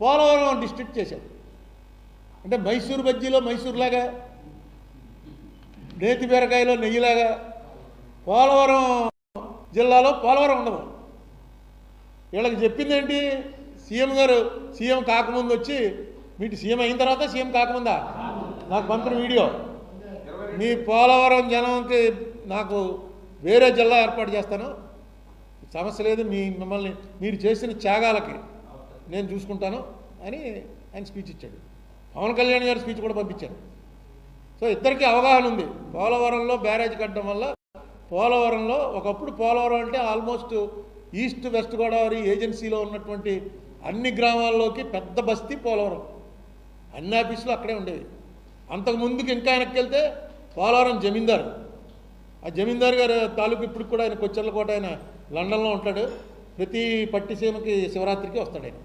Polavaram district చేశాడు. అంటే మైసూరు బజ్జీలో మైసూరులాగా నేతి బీరకాయలో నెయ్యిలాగా పోలవరం జిల్లాలో పోలవరం ఉండదు వీళ్ళకి చెప్పింది ఏంటి? సీఎం గారు సీఎం కాకముందు వచ్చి మీకు సీఎం అయిన తర్వాత సీఎం కాకముందా? నాకు పంపిన వీడియో. మీ పోలవరం జనంకి నాకు వేరే జిల్లా ఏర్పాటు చేస్తాను. సమస్య లేదు మీ మిమ్మల్ని మీరు చేసిన త్యాగాలకి. నేను చూసుకుంటాను అని ఆయన స్పీచ్ ఇచ్చాడు. పవన్ కళ్యాణ్ గారి స్పీచ్ కూడా పంపించారు. సో ఇద్దరికి అవగాహన ఉంది. పోలవరంలో బ్యారేజ్ కట్టడం వల్ల పోలవరంలో ఒకప్పుడు పోలవరం అంటే ఆల్మోస్ట్ ఈస్ట్ వెస్ట్ గోదావరి ఏజెన్సీలో ఉన్నటువంటి అన్ని గ్రామాల్లోకి పెద్ద బస్తీ పోలవరం. అన్ని ఆఫీసులు అక్కడే ఉండేవి. అంతకు ముందుకు ఇంకా వెనక్కి వెళ్తే పోలవరం జమీందారు. ఆ జమీందారు గారు తాలూకు ఇప్పుడు కూడా ఆయన కొచ్చర్లకోట ఆయన లండన్లో ఉంటాడు. ప్రతి పట్టిసీమకి శివరాత్రికి వస్తాడు ఆయన.